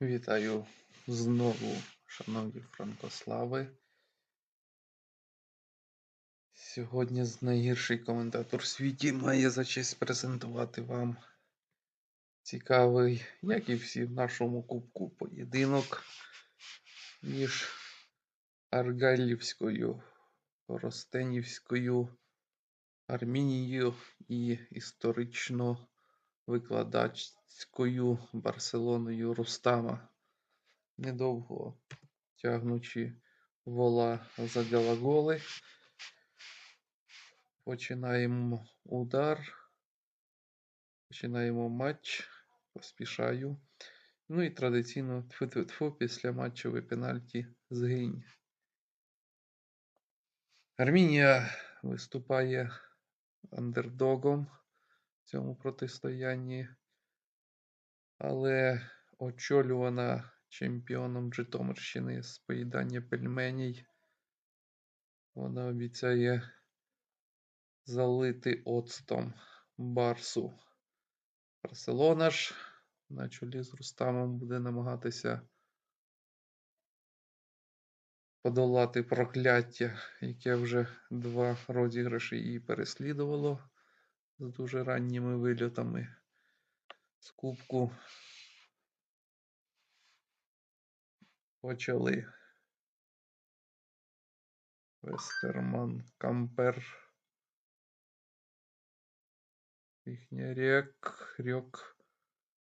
Вітаю знову, шановні франкослави. Сьогодні найгірший коментатор в світі має за честь презентувати вам цікавий, як і всі в нашому кубку, поєдинок між Аргайлівською, Ростенівською Армінією і історично викладацькою Барселоною Рустама. Недовго тягнучи вола задала голи. Починаємо удар. Починаємо матч. Поспішаю. Ну і традиційно тфу-тфу-тфу після матчове пенальті згинь. Армінія виступає андердогом цьому протистоянні, але очолювана чемпіоном Житомирщини з поїдання пельменей. Вона обіцяє залити оцтом Барсу. Барселона ж на чолі з Рустамом буде намагатися подолати прокляття, яке вже два розіграші її переслідувало з дуже ранніми вильотами з кубку. Почали Вестерман Кампер. Їхня рек, рьок.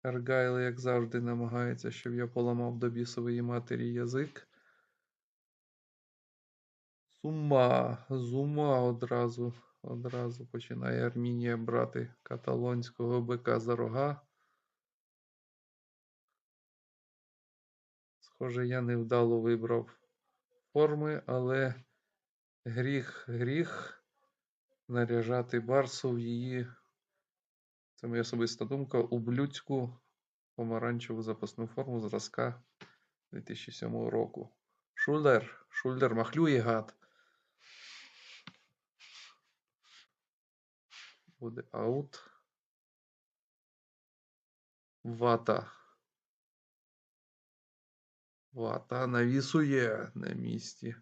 Аргайл, як завжди, намагається, щоб я поламав до бісової матері язик. Зума, зума одразу, одразу починає Армінія брати каталонського бика за рога. Схоже, я невдало вибрав форми, але гріх, гріх наряжати Барсу в її, це моя особиста думка, ублюдську помаранчеву запасну форму зразка 2007 року. Шульдер, Шульдер махлює гад. Буде аут. Вата. Вата навісує на місці.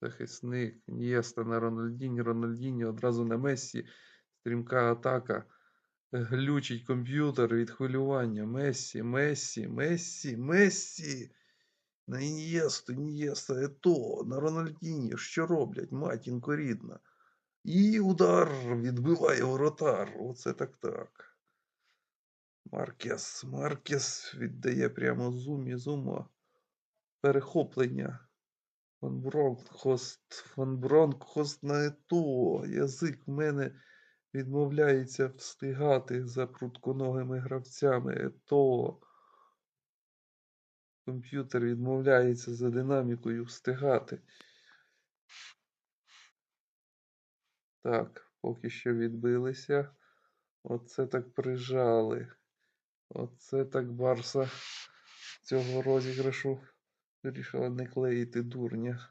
Захисник. Нєста на Рональдіні. Рональдіні одразу на Мессі. Стрімка атака. Глючить комп'ютер від хвилювання. Мессі, Мессі, Мессі, Мессі. На Ін'єсту, Ін'єста, Ето, на Рональдіні. Що роблять? Матінко рідна. І удар відбиває воротар. Оце так так. Маркес. Маркес віддає прямо зумі, зума. Перехоплення. Фан Бронхост. Фан Бронхост на ето. Язик в мене відмовляється встигати за прутконогими гравцями. Ето. Комп'ютер відмовляється за динамікою встигати. Так, поки що відбилися. Оце так прижали. Оце так Барса цього розіграшу вирішила не клеїти дурня.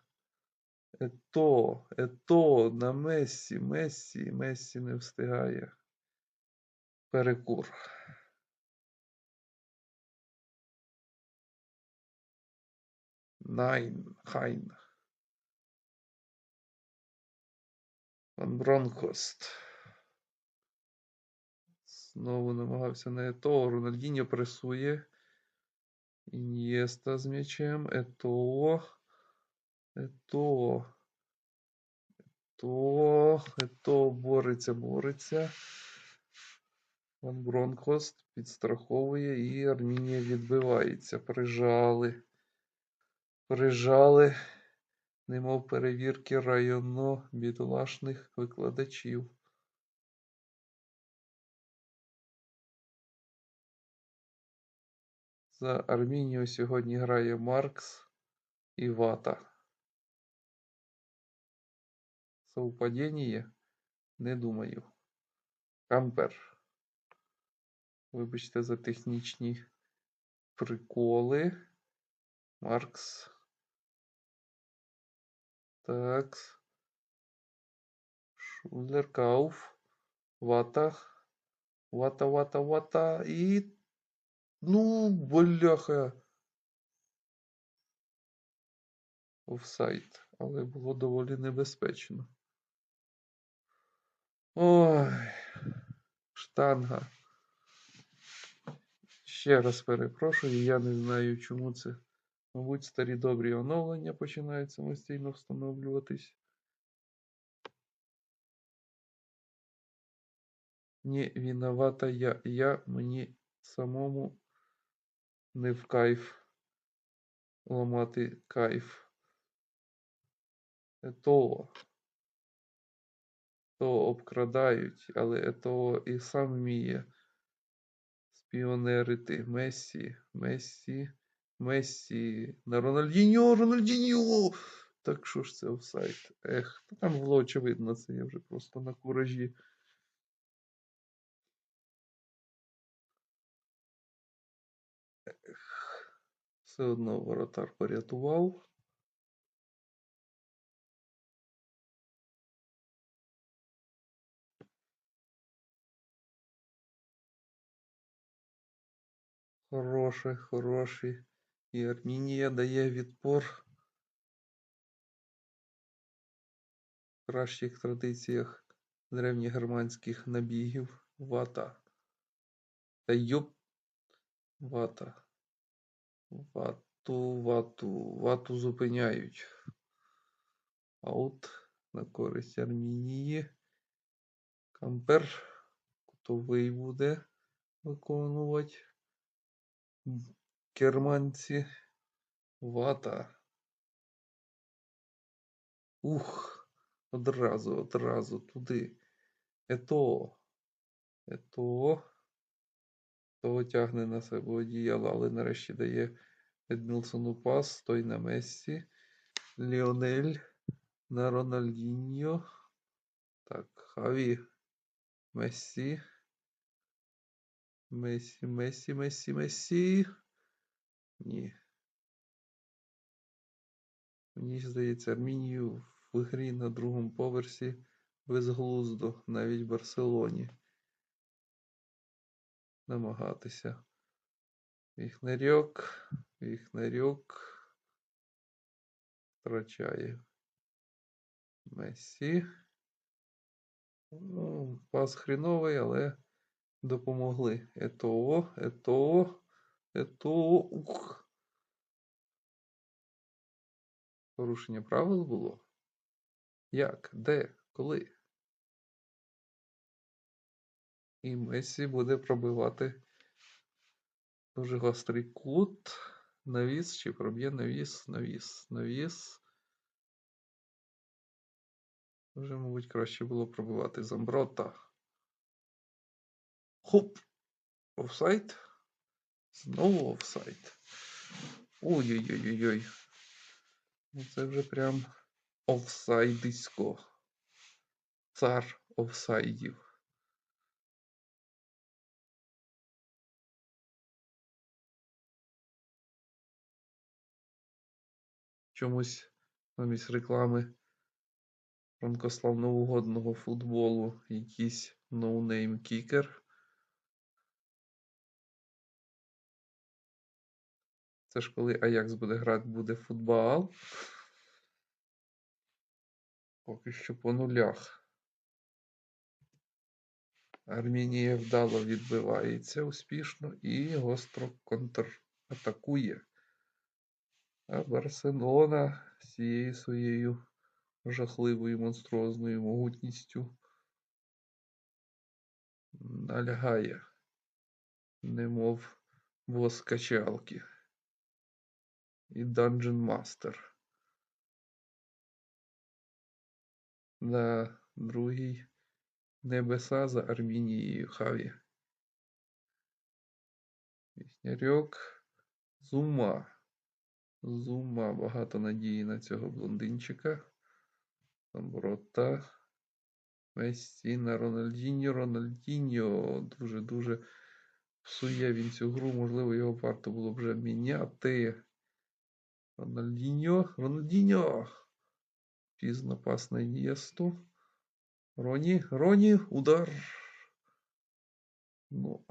Ето, ето, на Мессі, Мессі, Мессі не встигає. Перекур. Найн, Хайн. Ван Бронхост. Знову намагався на Ето. Рональдіньо пресує. Ін'єста з м'ячем. Ето. Ето. Ето. Ето бореться, бореться. Ван Бронхост підстраховує і Армінія відбивається. Прижали. Прижали. Немов перевірки районно бідолашних викладачів. За Армінію сьогодні грає Маркс і Вата. Совпадіння? Не думаю. Кампер. Вибачте за технічні приколи. Маркс. Так. Шулеркауф. Ватах. Вата, вата, вата. И... Ну, бляха. Офсайт. Але було доволі небезпечно. Ой. Штанга. Ще раз перепрошую, я не знаю, чому це. Мабуть, старі добрі оновлення починають самостійно встановлюватись. Не виновата я. Я мені самому не в кайф ламати кайф. ЕТО. То обкрадають, але ЕТО і сам вміє спіонерити. Месі, Месі, Месі. На Рональдіньо, Рональдіньо! Так що ж це офсайд? Ех, та там було очевидно, це я вже просто на куражі. Ех, Все одно воротар порятував. Хороший, хороший. І Армінія дає відпор в кращих традиціях древньогерманських набігів. Вата. Та йоп. Вата. Вату, вату, вату зупиняють. Аут на користь Армінії. Кампер кутовий буде виконувати. Керманці. Вата. Ух. Одразу, одразу туди. Ето. Ето. Того тягне на себе одіяло, але нарешті дає Едмілсону пас. Той на Мессі. Ліонель на Рональдіньо. Так, Хаві. Мессі. Месі, Месі, Месі, Месі. Ні. Мені здається, Армінію в грі на другому поверсі безглуздо, навіть в Барселоні. Намагатися. Віхнарьок, Віхнарьок втрачає. Месі. Ну, пас хріновий, але допомогли. ЕТО, ЕТО, ЕТО. Ух. Порушення правил було? Як? Де? Коли? І Месі буде пробивати дуже гострий кут. Навіс чи проб'є навіс, навіс, навіс. Вже, мабуть, краще було пробивати Замброта. Хоп! Офсайд. Знову офсайд. Ой-ой-ой-ой. Ну це вже прям офсайдисько. Цар офсайдів. Чомусь замість реклами франкославноугодного футболу якийсь ноунейм кікер. Це ж коли Аякс буде грати, буде футбол. Поки що по нулях. Армінія вдало відбивається успішно і гостро контратакує. А Барселона цією своєю жахливою монструозною могутністю налягає, немов бос качалки і Dungeon Master. На другій небеса за Армінією Хаві. Віснярьок. Зума. Зума. Багато надії на цього блондинчика. Самброта. Мессі на Рональдіньо. Рональдіньо. Дуже-дуже псує він цю гру. Можливо, його варто було б вже міняти. Рональдіньо. Рональдіньо. Пізно пас на Ін'єсту. Роні, Роні, удар. Ну,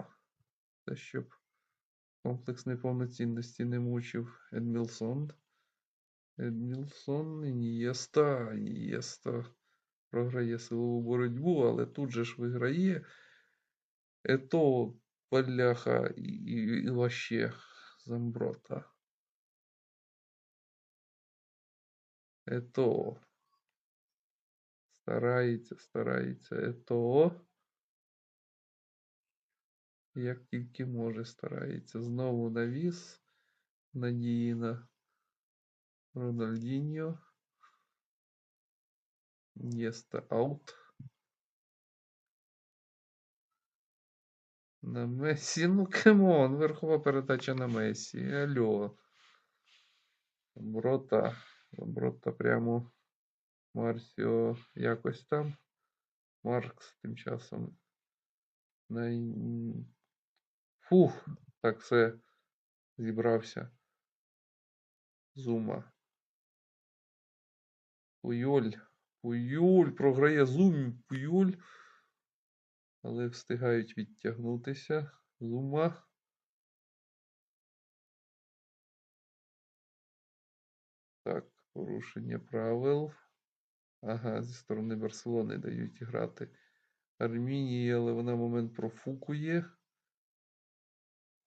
це щоб комплекс неповноцінності не мучив Едмілсон. Едмілсон, Ін'єста, Ін'єста програє силову боротьбу, але тут же ж виграє. Ето, Паляха і, і, і вообще Замброта. Ето. Старається, старається. Ето. Як тільки може, старається. Знову навіс. Надії на Рональдіньо. Єста аут. На Месі. Ну, кемон, верхова передача на Месі. Алло. Брота. Брота прямо Марсіо якось там. Маркс тим часом. На... ін- Фух, так все зібрався. Зума. Пуйоль. Пуйоль програє Зум. Пуйоль. Але встигають відтягнутися. Зума. Так, порушення правил. Ага, зі сторони Барселони дають грати Армінії, але вона момент профукує.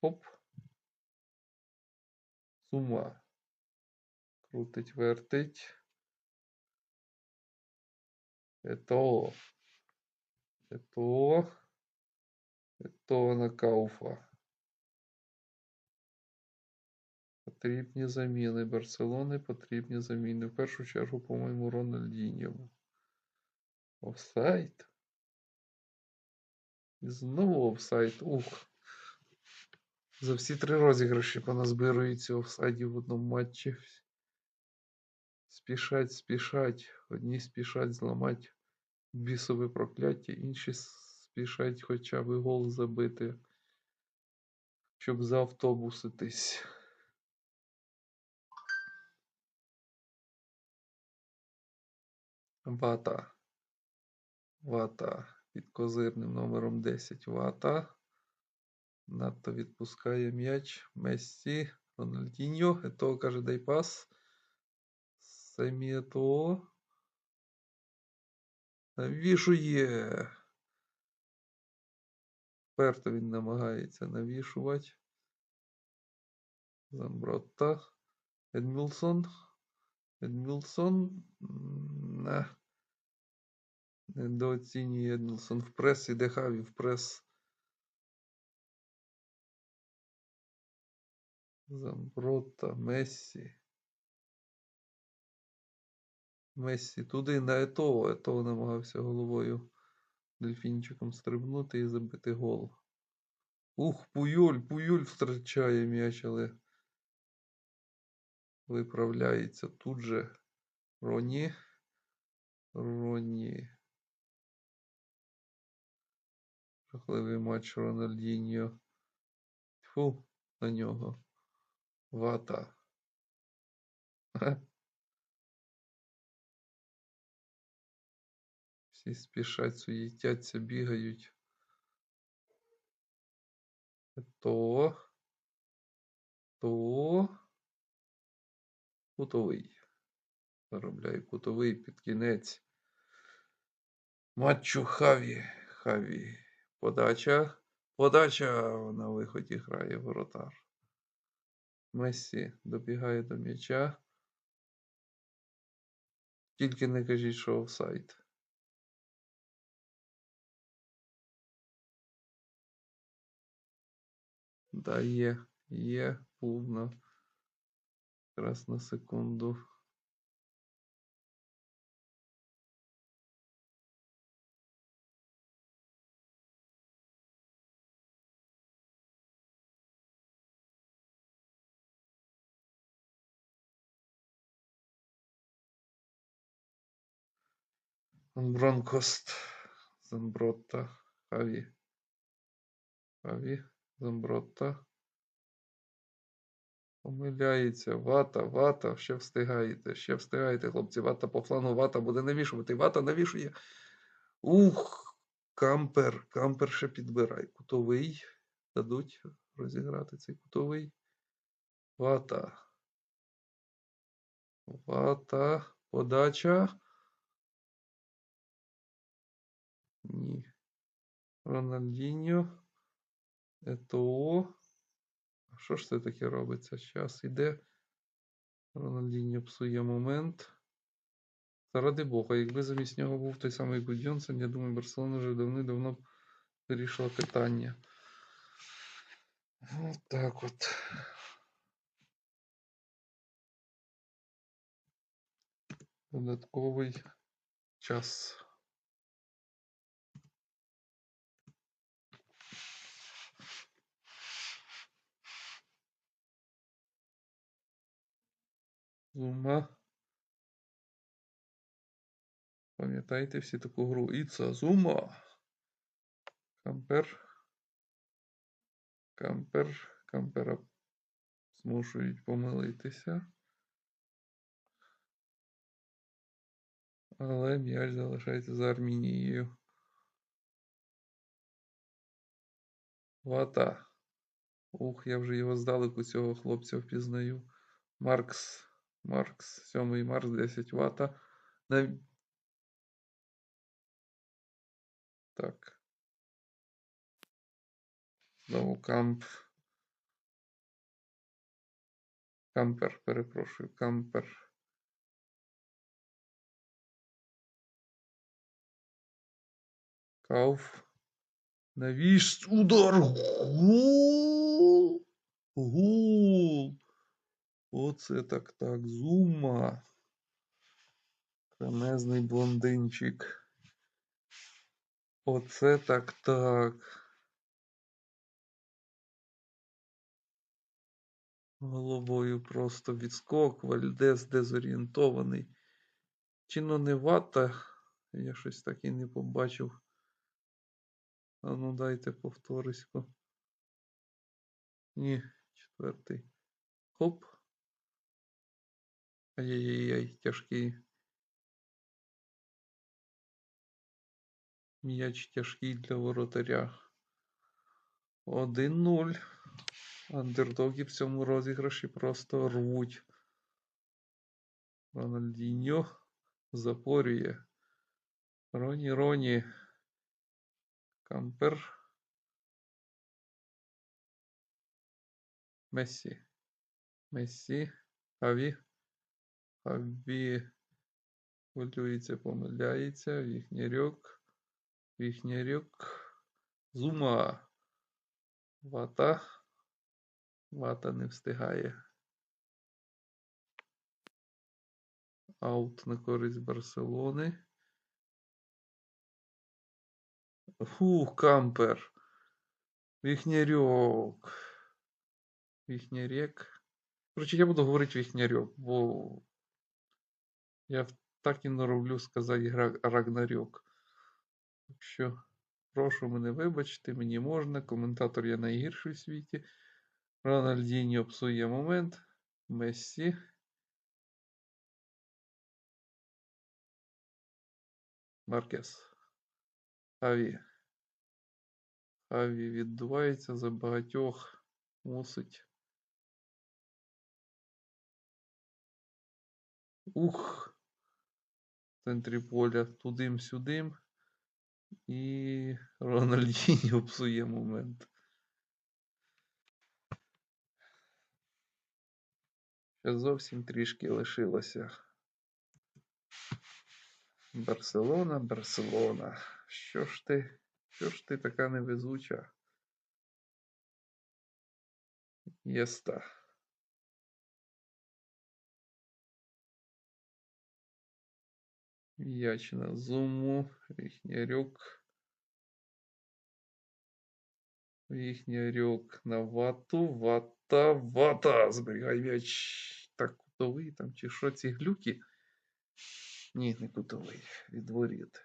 Хоп. Сума. Крутить, вертить. Ето. Ето. Ето на Кауфа. Потрібні заміни Барселони, потрібні заміни. В першу чергу, по-моєму, Рональдіньо. Офсайд. І знову офсайд. Ух. За всі три розіграші поназбирується офсайдів в одному матчі. Спішать, спішать. Одні спішать зламати бісове прокляття, інші спішать хоча б гол забити, щоб заавтобуситись. Вата. Вата під козирним номером 10. Вата. Надто відпускає м'яч. Мессі. Рональдіньо. Ето каже, дай пас. Семі Ето. Навішує. Перто він намагається навішувати. Замбротта. Едмілсон. Едмілсон. На. Недооцінює Едмілсон в прес. Іде Хаві в прес. Замбротта. Мессі. Мессі туди на Етоо. Етоо намагався головою дельфінчиком стрибнути і забити гол. Ух, Пуйоль, Пуйоль втрачає м'яч, але виправляється тут же. Роні. Роні. Жахливий матч Рональдіньо. Фу, на нього. Вата. Всі спішать, суїтяться, бігають. То. То. Кутовий. Заробляє кутовий під кінець. Матчу Хаві. Хаві. Подача. Подача на виході грає воротар. Мессі добігає до м'яча. Тільки не кажіть, що офсайд. Да, є, є, повно. Раз на секунду. Бронкост. Замбротта. Хаві. Хаві. Замбротта. Помиляється. Вата, вата. Ще встигаєте. Ще встигаєте, хлопці. Вата по флангу. Вата буде навішувати. Вата навішує. Ух. Кампер. Кампер ще підбирай. Кутовий. Дадуть розіграти цей кутовий. Вата. Вата. Подача. Ні. Рональдіньо. Етоо. Що ж це таке робиться? Час іде. Рональдіньо псує момент. Заради Бога, якби замість нього був той самий Гудьонсен, я думаю, Барселона вже давно-давно б вирішила питання. От так от. Додатковий час. Зума. Пам'ятаєте всі таку гру? Іца Зума. Кампер. Кампер. Кампера змушують помилитися. Але м'яч залишається за Армінією. Вата. Ух, я вже його здалеку цього хлопця впізнаю. Маркс. Маркс. 7 Маркс, 10 вата. На... Так. Знову камп. Кампер, перепрошую, кампер. Кауф. Навіщо удар? Гул! Гул! Оце так так. Зума. Кремезний блондинчик. Оце так так. Головою просто відскок, Вальдес дезорієнтований. Чи ну не вата? Я щось так і не побачив. А ну дайте повторисько. Ні, четвертий. Хоп. Ай-яй-яй, тяжкий. М'яч тяжкий для воротаря. 1-0. Андердоги в цьому розіграші просто рвуть. Рональдіньо запорює. Роні Роні. Кампер. Мессі. Мессі. Хаві. Хаві. Хвилюється, помиляється. Віхнярьок. Віхнярьок. Зума. Вата. Вата не встигає. Аут на користь Барселони. Фух, кампер. Віхнярьок. Віхнярек. Коротше, я буду говорити віхнярьок, бо я так і норовлю сказати Рагнарьок. Так що, прошу мене вибачити, мені можна. Коментатор я найгірший в світі. Рональдіньо псує момент. Мессі. Маркес. Хаві. Хаві віддувається за багатьох. Мусить. Ух. В центрі поля тудим-сюдим. І Рональдіньо псує момент. Ще зовсім трішки лишилося. Барселона, Барселона. Що ж ти? Що ж ти така невезуча? Єста. М'яч на зуму. Віхнярюк. Віхнярюк на вату. Вата, вата. Зберігай м'яч. Так, кутовий там чи що ці глюки? Ні, не кутовий. Від воріт.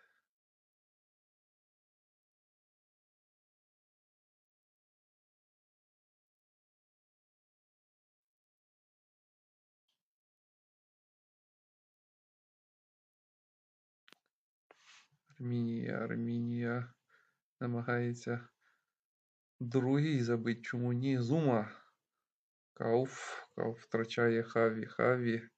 Армінія, Армінія намагається другий забити. Чому ні? Зума. Кауф. Кауф втрачає Хаві. Хаві.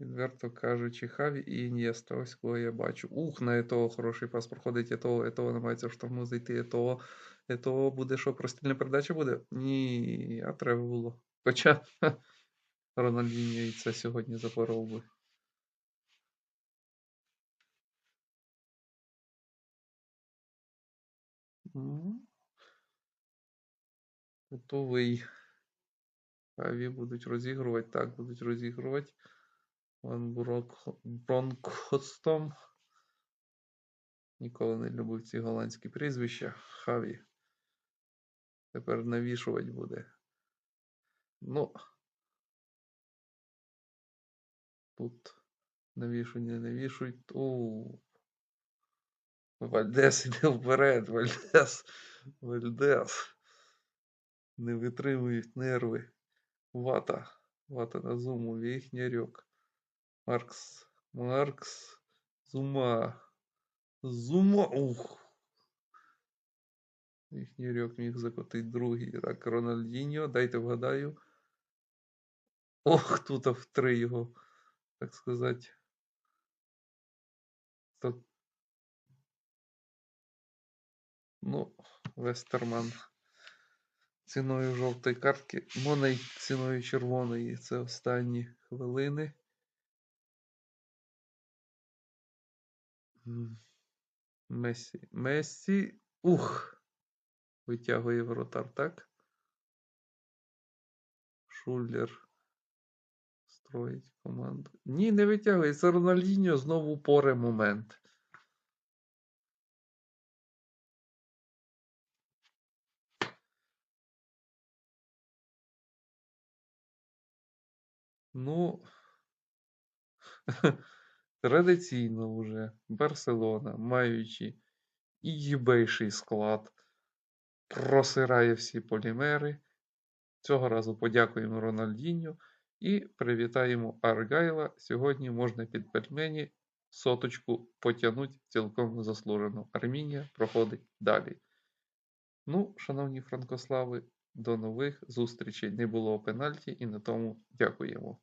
Відверто кажучи, Хаві і Ін'єста, ось кого я бачу. Ух, на Етоо хороший пас проходить, Етоо, Етоо намагається в штрафну зайти, Етоо. Етоо буде що, простільна передача буде? Ні, а треба було. Хоча Рональдіньо і це сьогодні запоров би. М. Готовий. Хаві будуть розігрувати, так, будуть розігрувати. Ван Бронкхостом. Ніколи не любив ці голландські прізвища. Хаві. Тепер навішувати буде. Ну. Тут навішують, не навішують. У. Вальдес іде вперед. Вальдес. Вальдес. Не витримують нерви. Вата. Вата на зуму. Віхнярьок. Маркс. Маркс. Зума. Зума. Ух. Віхнярьок міг закотити другий. Так, Рональдіньо. Дайте вгадаю. Ох, тут в три його, так сказати. Ну, Вестерман. Ціною жовтої картки. Моней ціною червоної. Це останні хвилини. Месі. Месі. Ух. Витягує воротар, так? Шуллер. Строїть команду. Ні, не витягує. Це Рональдіньо знову поре момент. Ну, традиційно вже Барселона, маючи їбейший склад, просирає всі полімери. Цього разу подякуємо Рональдіньо і привітаємо Аргайла. Сьогодні можна під пельмені соточку потягнути цілком заслужено. Армінія проходить далі. Ну, шановні франкослави, до нових зустрічей. Не було пенальті і на тому дякуємо.